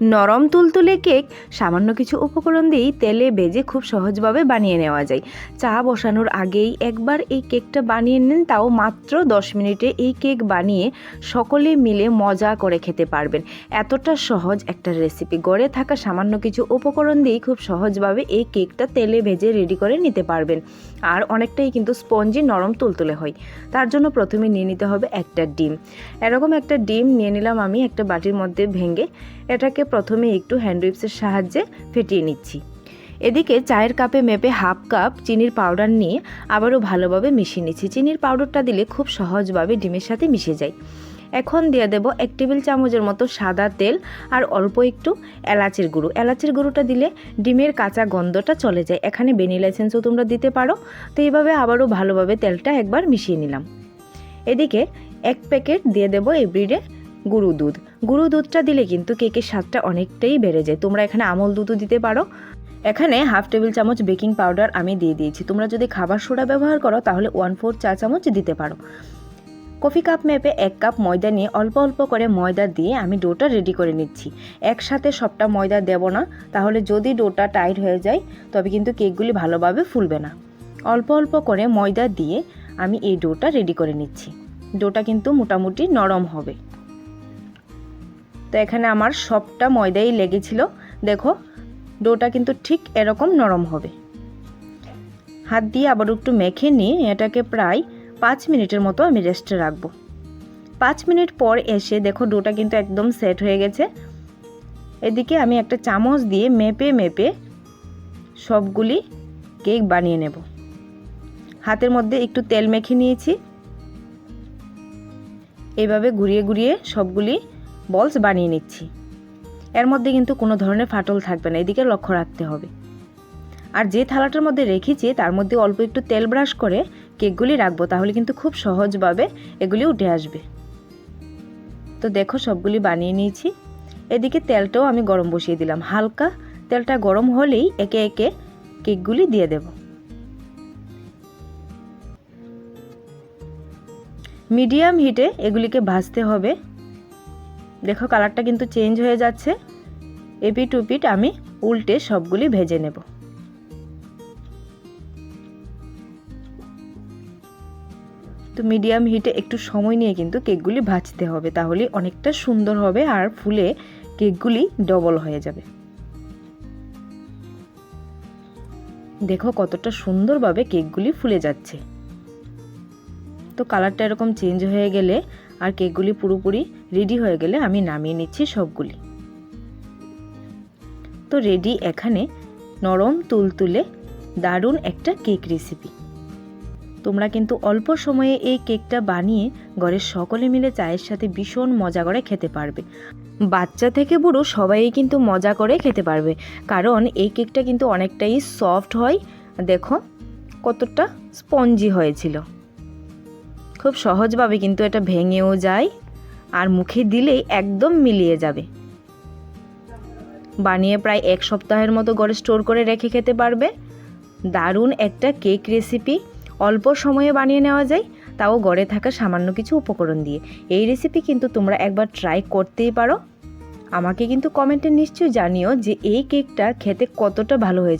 নরম তুলতুলে কেক, সামান্য কিছু উপকরণ দিয়েই তেলে ভেজে খুব সহজভাবে বানিয়ে নেওয়া যায়। চা বসানোর আগেই একবার এই কেকটা বানিয়ে নিন, তাও মাত্র দশ মিনিটে এই কেক বানিয়ে সকলে মিলে মজা করে খেতে পারবেন। এতটা সহজ একটা রেসিপি। গড়ে থাকা সামান্য কিছু উপকরণ দিয়েই খুব সহজভাবে এই কেকটা তেলে ভেজে রেডি করে নিতে পারবেন। আর অনেকটাই কিন্তু স্পঞ্জি নরম তুলতুলে হয়। তার জন্য প্রথমে নিয়ে নিতে হবে একটা ডিম। এরকম একটা ডিম নিয়ে নিলাম আমি একটা বাটির মধ্যে ভেঙে। এটাকে প্রথমে একটু হ্যান্ড উইপসের সাহায্যে ফেটিয়ে নিচ্ছি। এদিকে চায়ের কাপে মেপে হাফ কাপ চিনির পাউডার নিয়ে আবারও ভালোভাবে মিশিয়ে নিচ্ছি। চিনির পাউডারটা দিলে খুব সহজভাবে ডিমের সাথে মিশে যায়। এখন দিয়ে দেব এক টেবিল চামচের মতো সাদা তেল আর অল্প একটু এলাচের গুঁড়ো। এলাচের গুঁড়োটা দিলে ডিমের কাঁচা গন্ধটা চলে যায়। এখানে ভ্যানিলা এসেন্সও তোমরা দিতে পারো। তো এইভাবে আবারও ভালোভাবে তেলটা একবার মিশিয়ে নিলাম। এদিকে এক প্যাকেট দিয়ে দেবো এভরিডে গুঁড়ো দুধ। গুঁড়ো দুধটা দিলে কিন্তু কেকের স্বাদটা অনেকটাই বেড়ে যায়। তোমরা এখানে আমল দুধও দিতে পারো। এখানে হাফ টেবিল চামচ বেকিং পাউডার আমি দিয়ে দিয়েছি। তোমরা যদি খাবার সোডা ব্যবহার করো, তাহলে ওয়ান ফোর চা চামচ দিতে পারো। কফি কাপ মেপে এক কাপ ময়দা নিয়ে অল্প অল্প করে ময়দা দিয়ে আমি ডোটা রেডি করে নিচ্ছি। একসাথে সবটা ময়দা দেব না। তাহলে যদি ডোটা টাইট হয়ে যায়, তবে কিন্তু কেকগুলি ভালোভাবে ফুলবে না। অল্প অল্প করে ময়দা দিয়ে আমি এই ডোটা রেডি করে নিচ্ছি। ডোটা কিন্তু মোটামুটি নরম হবে। তো এখানে আমার সবটা ময়দাই লেগেছিল। দেখো, ডোটা কিন্তু ঠিক এরকম নরম হবে। হাত দিয়ে আবার একটু মেখে নিয়ে এটাকে প্রায় পাঁচ মিনিটের মতো আমি রেস্টে রাখব। পাঁচ মিনিট পর এসে দেখো, ডোটা কিন্তু একদম সেট হয়ে গেছে। এদিকে আমি একটা চামচ দিয়ে মেপে মেপে সবগুলি কেক বানিয়ে নেব। হাতের মধ্যে একটু তেল মেখে নিয়েছি। এইভাবে ঘুরিয়ে ঘুরিয়ে সবগুলি বলস বানিয়ে নিচ্ছি। এর মধ্যে কিন্তু কোনো ধরনের ফাটল থাকবে না, এদিকে লক্ষ্য রাখতে হবে। আর যে থালাটার মধ্যে রেখেছি, তার মধ্যে অল্প একটু তেল ব্রাশ করে কেকগুলি রাখব, তাহলে কিন্তু খুব সহজভাবে এগুলি উঠে আসবে। তো দেখো, সবগুলি বানিয়ে নিয়েছি। এদিকে তেলটাও আমি গরম বসিয়ে দিলাম। হালকা তেলটা গরম হলেই একে একে কেকগুলি দিয়ে দেব। মিডিয়াম হিটে এগুলিকে ভাজতে হবে। দেখো কালারটা কিন্তু চেঞ্জ হয়ে যাচ্ছে। এপিট উপিট আমি উল্টে সবগুলি ভেজে নেব। তো মিডিয়াম হিটে একটু সময় নিয়ে কিন্তু কেকগুলি ভাজতে হবে, তাহলে অনেকটা সুন্দর হবে আর ফুলে কেকগুলি ডবল হয়ে যাবে। দেখো কতটা সুন্দরভাবে কেকগুলি ফুলে যাচ্ছে। তো কালারটা এরকম চেঞ্জ হয়ে গেলে আর কেকগুলি পুরোপুরি রেডি হয়ে গেলে আমি নামিয়ে নিচ্ছি সবগুলি। তো রেডি এখানে নরম তুলতুলে দারুণ একটা কেক রেসিপি তোমরা কিন্তু অল্প সময়ে এই কেকটা বানিয়ে ঘরের সকলে মিলে চায়ের সাথে ভীষণ মজা করে খেতে পারবে। বাচ্চা থেকে বুড়ো সবাই কিন্তু মজা করে খেতে পারবে। কারণ এই কেকটা কিন্তু অনেকটাই সফট হয়। দেখো, কতটা স্পঞ্জি হয়েছিল। খুব সহজভাবে কিন্তু এটা ভেঙেও যায়। আর মুখে দিলেই একদম মিলিয়ে যাবে। বানিয়ে প্রায় এক সপ্তাহের মতো ঘরে স্টোর করে রেখে খেতে পারবে। দারুণ একটা কেক রেসিপি। অল্প সময়ে বানিয়ে নেওয়া যায়, তাও গড়ে থাকা সামান্য কিছু উপকরণ দিয়ে। এই রেসিপি কিন্তু তোমরা একবার ট্রাই করতেই পারো। আমাকে কিন্তু কমেন্টে নিশ্চয়ই জানিও যে এই কেকটা খেতে কতটা ভালো হয়েছে।